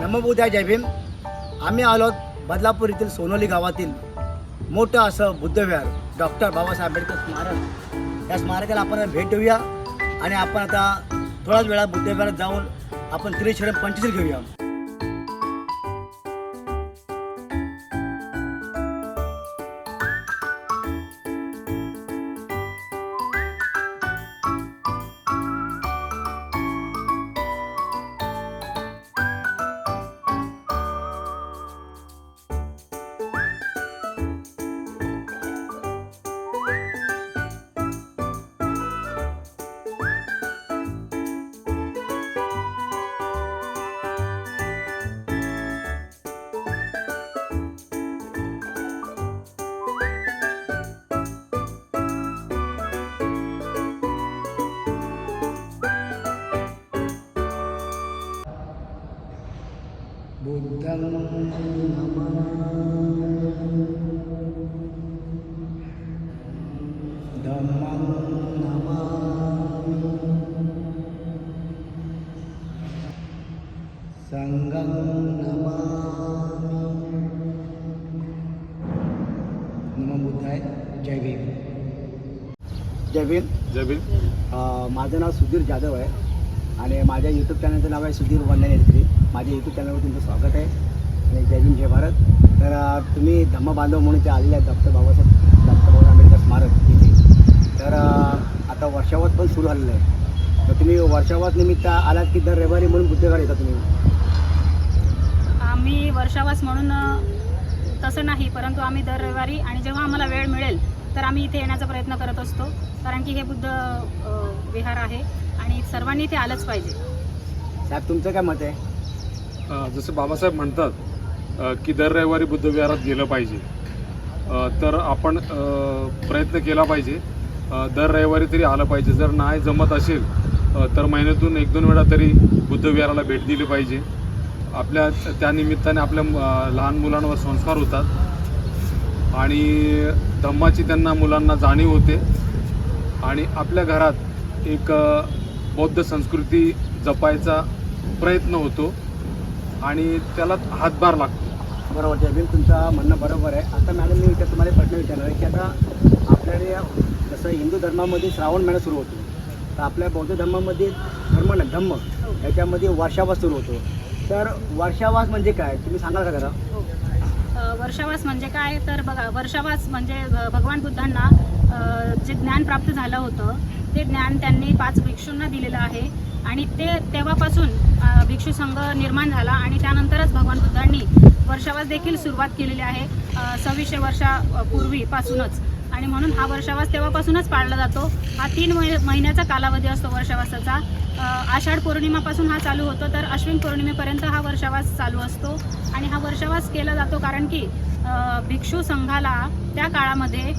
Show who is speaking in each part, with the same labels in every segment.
Speaker 1: नमोबुद्धाय जय भीम. आम्ही आलो बदलापूर येथील सोनोली गावातील मोठं असं बुद्धविहार डॉक्टर बाबासाहेब आंबेडकर स्मारक. या स्मारकाला आपण भेट देऊया आणि आपण आता थोड्याच वेळा बुद्धविहारात जाऊन आपण त्रिशरण पंचशील घेऊया. बुद्धं धम्मं नमामि संघं नमामि नमो बुद्धाय जय भीम जय भीम
Speaker 2: जय भीम
Speaker 1: अ, माझं नाव सुधीर जाधव आहे. आणि माझ्या यूट्यूब चॅनलचं नाव आहे सुधीर वंदन एलत्री माझ्या यूट्यूब चॅनलवर तुमचं स्वागत आहे. आणि जय भीम जय भारत. तर तुम्ही धम्म बांधव म्हणून ते आलेले आहेत डॉक्टर बाबासाहेब डॉक्टर बाबासाहेब आंबेडकर स्मारक तिथे तर आता वर्षावत पण सुरू झालेलं आहे. तर तुम्ही वर्षावत निमित्त आलात की दर रविवारी म्हणून बुद्धवार येता तुम्ही?
Speaker 3: आम्ही वर्षावास म्हणून तसं नाही परंतु आम्ही दर रविवारी आणि जेव्हा आम्हाला वेळ मिळेल तर आम्ही इथे येण्याचा प्रयत्न करत असतो. कारण की हे बुद्ध विहार आहे आणि सर्वांनी इथे आलंच पाहिजे.
Speaker 1: साहेब तुमचं काय मत आहे?
Speaker 2: जसं बाबासाहेब म्हणतात की दर रविवारी बुद्धविहारात गेलं पाहिजे. तर आपण प्रयत्न केला पाहिजे. दर रविवारी तरी आलं पाहिजे. जर नाही जमत असेल तर महिन्यातून एक दोन वेळा तरी बुद्धविहाराला भेट दिली पाहिजे. आपल्या त्यानिमित्ताने आपल्या लहान मुलांवर संस्कार होतात. आणि धम्माची त्यांना मुलांना जाणीव होते. आणि आपल्या घरात एक बौद्ध संस्कृती जपायचा प्रयत्न होतो. आणि त्याला हातभार लागतो.
Speaker 1: बरोबर जय भीम तुमचं म्हणणं बरोबर आहे. आता मॅडम मी इथे तुम्हाला प्रश्न विचारणार आहे की आता आपल्याकडे जसं हिंदू धर्मामध्ये श्रावण महिना सुरू होतो. तर आपल्या बौद्ध धर्मामध्ये धर्म नाही धम्म. याच्यामध्ये वर्षावास सुरू होतो. तर वर्षावास म्हणजे काय? तुम्ही सांगाल का जरा?
Speaker 3: हो. वर्षावास म्हणजे काय? तर बघा वर्षावास म्हणजे भगवान बुद्धांना जे ज्ञान प्राप्त झालं होतं ते ज्ञान त्यांनी पाच भिक्षूंना दिलेलं आहे. आणि ते तेव्हापासून भिक्षू संघ निर्माण झाला आणि त्यानंतरच भगवान बुद्धांनी वर्षावास देखील सुरुवात केलेली आहे सव्वीसशे वर्षापूर्वीपासूनच. आणि म्हणून हा वर्षावास तेव्हापासूनच पाळला जातो. हा तीन महि महिन्याचा कालावधी असतो वर्षावासाचा. आषाढ पौर्णिमापासून हा चालू होतो तर अश्विन पौर्णिमेपर्यंत हा वर्षावास चालू असतो. आणि हा वर्षावास केला जातो कारण की भिक्षू संघाला त्या काळामध्ये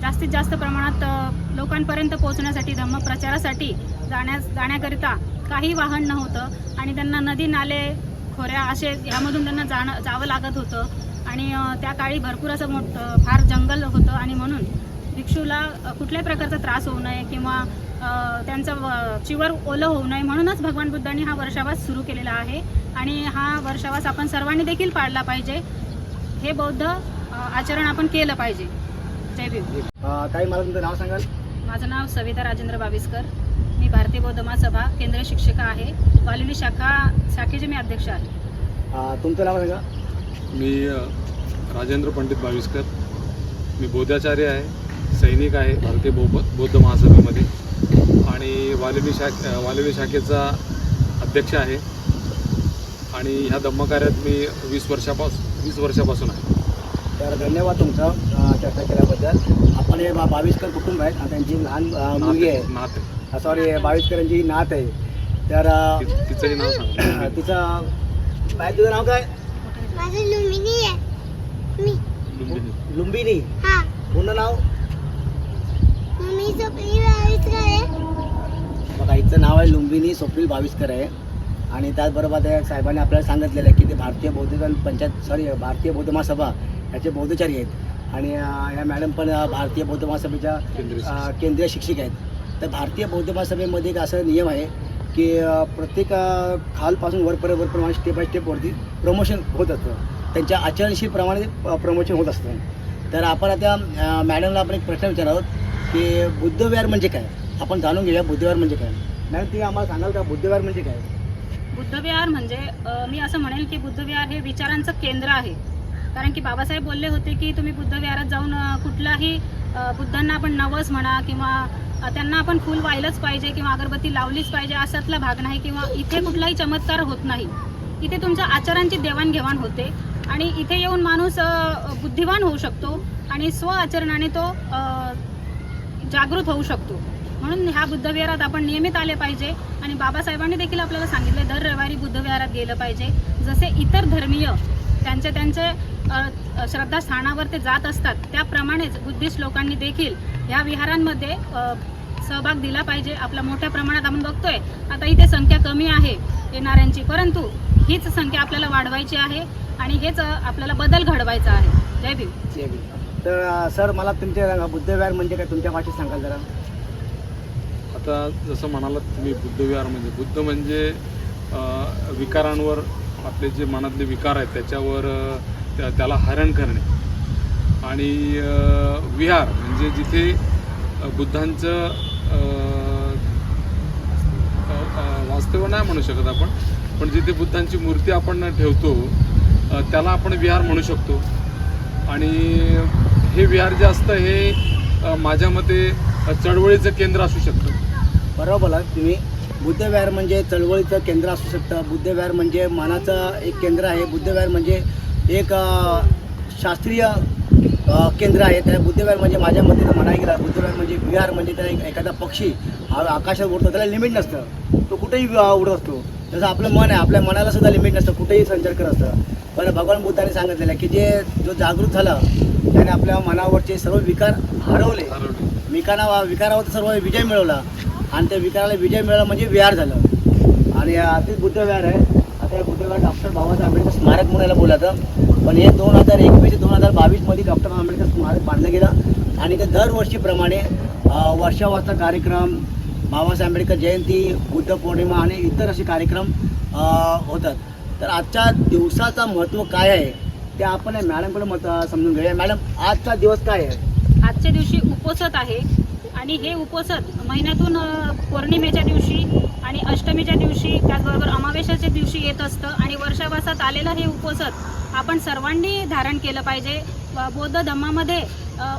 Speaker 3: जास्तीत जास्त प्रमाणात लोकांपर्यंत पोहोचण्यासाठी धम्मप्रचारासाठी जाण्यास जाण्याकरिता काही वाहन नव्हतं आणि त्यांना नदी नाले खोऱ्या असे यामधून त्यांना जाणं जावं लागत होतं. आणि त्या काळी भरपूर असं मोठं फार जंगल होतं आणि म्हणून भिक्षूला कुठल्याही प्रकारचा त्रास होऊ नये किंवा त्यांचं व- चिवर ओलं होऊ नये म्हणूनच भगवान बुद्धांनी हा वर्षावास सुरू केलेला आहे. आणि हा वर्षावास आपण सर्वांनी देखील पाळला पाहिजे. हे बौद्ध आचरण आपण केलं पाहिजे. जय भीम.
Speaker 1: ताई मला तुमचं नाव सांगाल?
Speaker 3: माझं नाव सविता राजेंद्र बाविस्कर. मी भारतीय बौद्ध महासभा केंद्रीय शिक्षिका आहे. वालिनी शाखा शाखेचे मी अध्यक्ष आहे.
Speaker 1: अं, तुमचं नाव सांगा.
Speaker 2: मी राजेंद्र पंडित बाविस्कर. मी बौद्धाचार्य आहे सैनिक आहे भारतीय बौ बौद्ध महासभेमध्ये. आणि वाल्मी शाख अ, वाल्मी शाखेचा अध्यक्ष आहे. आणि ह्या धम्मकार्यात मी वीस वर्षापासून वीस वर्षापासून आहे.
Speaker 1: तर धन्यवाद तुमचं चर्चा केल्याबद्दल. आपण हे बावीसकर कुटुंब आहेत. आणि त्यांची लहान मुलगी आहे. सॉरी बावीसकरांची नात आहे. तर अं,
Speaker 2: ति- तिचंही नाव सांगा.
Speaker 1: तिचं बाय तुझं नाव काय?
Speaker 4: माझं लुमिनी आहे. मी.
Speaker 2: लुंबिनी.
Speaker 1: लुंबिनी
Speaker 4: हा.
Speaker 1: पूर्ण नाव? बघा हिचं नाव आहे लुंबिनी स्वप्नील बावीसकर आहे. आणि त्याचबरोबर त्या साहेबांनी आपल्याला सांगितलेलं आहे की ते भारतीय बौद्ध पंचायत सॉरी भारतीय बौद्ध महासभा याचे बौद्धचारी आहेत. आणि ह्या मॅडम पण भारतीय बौद्ध महासभेच्या
Speaker 2: केंद्रीय
Speaker 1: शिक्षिका. आहेत. तर भारतीय बौद्ध महासभेमध्ये एक असा नियम आहे की प्रत्येक खालपासून वरपर्यंत वरप्रमाणे स्टेप बाय स्टेपवरती प्रमोशन होत असतं. त्यांच्या आचरणशीलप्रमाणे प्रमोशन होत असतं. तर आपण आता मॅडमला आपण एक प्रश्न विचारणार आहोत की बुद्धविहार म्हणजे काय? आपण जाणून घेऊया बुद्धविहार म्हणजे काय. मॅडम तुम्ही आम्हाला सांगाल का बुद्धविहार म्हणजे काय?
Speaker 3: बुद्धविहार म्हणजे मी असं म्हणेल की बुद्धविहार हे विचारांचं केंद्र आहे. कारण की बाबासाहेब बोलले होते की तुम्ही बुद्धविहारात जाऊन कुठलाही बुद्धांना आपण नवस म्हणा किंवा त्यांना आपण फूल वाहिलंच पाहिजे किंवा अगरबत्ती लावलीच पाहिजे असातला भाग नाही किंवा इथे कुठलाही चमत्कार होत नाही. इथे तुमच्या आचारांची देवाणघेवाण होते आणि इथे येऊन माणूस बुद्धिवान होऊ शकतो आणि स्व आचरणाने तो जागृत होऊ शकतो. म्हणून ह्या बुद्धविहारात आपण नियमित आले पाहिजे आणि बाबासाहेबांनी देखील आपल्याला सांगितले दर रविवारी बुद्धविहारात गेलं पाहिजे. जसे इतर धर्मीय त्यांचे त्यांचे श्रद्धास्थानावर ते जात असतात. त्याप्रमाणेच बुद्धिस्ट लोकांनी देखील ह्या विहारांमध्ये सहभाग दिला पाहिजे. आपल्या मोठ्या प्रमाणात आपण बघतोय आता इथे संख्या कमी आहे येणाऱ्यांची. परंतु हीच संख्या आपल्याला वाढवायची आहे आणि हेच आपल्याला बदल घडवायचा आहे. जय भीम.
Speaker 1: जय भीम. तर सर मला तुमचे बुद्धविहार म्हणजे काय? तुमच्या भाषेत सांगाल जरा.
Speaker 2: आता जसं म्हणालात तुम्ही बुद्धविहार म्हणजे बुद्ध म्हणजे विकारांवर आपले जे मनातले विकार आहेत त्याच्यावर त्या- त्याला हरण करणे. आणि विहार म्हणजे जिथे बुद्धांचं वास्तव्य नाही म्हणू शकत आपण पण जिथे बुद्धांची मूर्ती आपण ठेवतो त्याला आपण विहार म्हणू शकतो. आणि हे विहार जे असतं हे माझ्या मते चळवळीचं केंद्र असू शकतं.
Speaker 1: बरोबर बोला तुम्ही बुद्धविहार म्हणजे चळवळीचं केंद्र असू शकतं. बुद्धविहार म्हणजे मनाचं एक केंद्र आहे. बुद्धविहार म्हणजे एक शास्त्रीय केंद्र आहे. त्या बुद्धविहार म्हणजे माझ्या मते म्हणायला गेला बुद्धविहार म्हणजे विहार म्हणजे त्याला एक एखादा पक्षी. हा आकाशात उडतो त्याला लिमिट नसतं. तो कुठेही उडत असतो. जसं आपलं मन आहे आपल्या मनाला सुद्धा लिमिट नसतं. कुठेही संचार करत असतं. पण भगवान बुद्धाने सांगितलेलं आहे की जे जो जागृत झाला त्याने आपल्या मनावरचे सर्व विकार हरवले.
Speaker 2: हरवले
Speaker 1: विकारा विकारावर सर्व विजय मिळवला. आणि त्या विकाराला विजय मिळाला म्हणजे विहार झालं. आणि अं, बुद्ध बुद्धविहार आहे. आता हे डॉक्टर बाबासाहेब आंबेडकर स्मारक म्हणायला बोलायचं पण हे दोन हजार एकवीस ते दोन हजार बावीसमध्ये डॉक्टर आंबेडकर स्मारक बांधलं गेलं. आणि ते दरवर्षीप्रमाणे अं, वर्षावाचा कार्यक्रम बाबासाहेब आंबेडकर जयंती बुद्ध पौर्णिमा आणि इतर असे कार्यक्रम होतात. तर आजच्या दिवसाचं महत्त्व काय आहे ते आपण मॅडमकडे मत समजून घेऊया. मॅडम आजचा दिवस काय आहे?
Speaker 3: आजच्या दिवशी उपोसत आहे. आणि हे उपोसत महिन्यातून पौर्णिमेच्या दिवशी आणि अष्टमीच्या दिवशी त्याचबरोबर अमावेशाच्या दिवशी येत असतं. आणि वर्षावासात आलेलं हे उपोसत आपण सर्वांनी धारण केलं पाहिजे. व बौद्ध धम्मामध्ये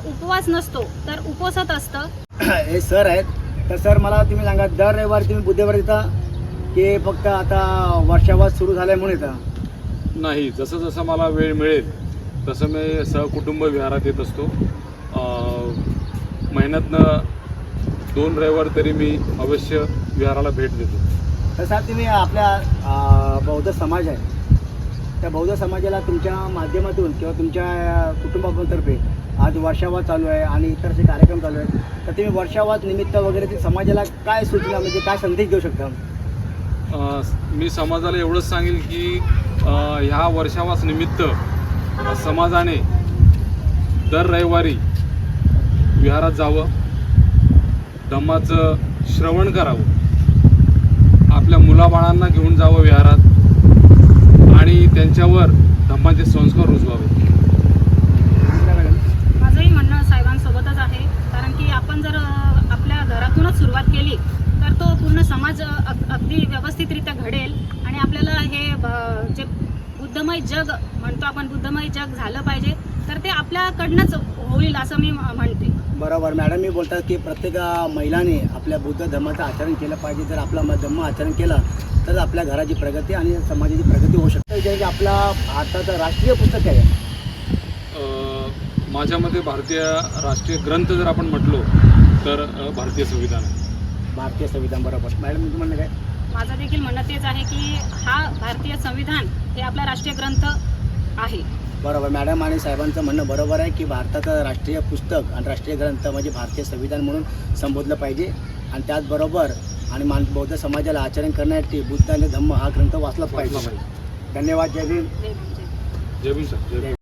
Speaker 3: उपवास नसतो तर उपोसत असतं.
Speaker 1: हे सर आहेत. तर सर मला तुम्ही सांगा दर रविवारी तुम्ही बुद्धवार येता की फक्त आता वर्षावास सुरू झालाय म्हणून येता?
Speaker 2: नाही जसं जसं मला वेळ मिळेल तसं मी सहकुटुंब विहारात येत असतो. महिन्यातनं दोन रविवार तरी मी अवश्य विहाराला भेट देतो.
Speaker 1: तर सर तुम्ही आपल्या बौद्ध समाज आहे. त्या बौद्ध समाजाला तुमच्या माध्यमातून किंवा तुमच्या कुटुंबातर्फे आज वर्षावास चालू आहे आणि इतर असे कार्यक्रम चालू आहेत. तर तुम्ही वर्षावास निमित्त वगैरे ते समाजाला काय सूचना म्हणजे काय संदेश देऊ शकता?
Speaker 2: अं, मी समाजाला एवढंच सांगेल की अं, ह्या वर्षावास निमित्त समाजाने दर रविवारी विहारात जावं. धम्माचं श्रवण करावं. आपल्या मुलाबाळांना घेऊन जावं विहारात आणि त्यांच्यावर धम्माचे संस्कार रुजवावे.
Speaker 3: माझंही म्हणणं साहेबांसोबतच आहे कारण की आपण जर आपल्या घरातूनच सुरुवात केली तर तो पूर्ण समाज अग- अगदी व्यवस्थितरित्या घडेल आणि आपल्याला हे ब- जे बुद्धमय जग म्हणतो आपण बुद्धमय जग झालं पाहिजे तर ते आपल्याकडनंच होईल असं मी म- म्हणते.
Speaker 1: बरोबर. मॅडम मी बोलतात की प्रत्येक महिलाने आपल्या बुद्ध धर्माचं आचरण केलं पाहिजे. जर आपला म- धम्म आचरण केलं तर आपल्या घराची प्रगती आणि समाजाची प्रगती होऊ शकते. जे की आपला भारताचं राष्ट्रीय पुस्तक आहे.
Speaker 2: अं, माझ्या मते भारतीय राष्ट्रीय ग्रंथ जर आपण म्हटलो तर भारतीय संविधान आहे.
Speaker 1: भारतीय संविधान बरोबर. मॅडम तुमचं म्हणणं काय?
Speaker 3: माझं देखील म्हणणं तेच आहे की हा भारतीय संविधान हे आपला राष्ट्रीय ग्रंथ आहे.
Speaker 1: बरोबर. मॅडम आणि साहेबांचं म्हणणं बरोबर आहे की भारताचं राष्ट्रीय पुस्तक आणि राष्ट्रीय ग्रंथ म्हणजे भारतीय संविधान म्हणून संबोधलं पाहिजे. आणि त्याचबरोबर आणि मान बौद्ध समाजाला आचरण करण्यासाठी बुद्ध आणि धम्म हा ग्रंथ वाचलाच
Speaker 2: वाचला
Speaker 1: पाहिजे. धन्यवाद. जय भीम.
Speaker 3: जय भीम,
Speaker 2: सर.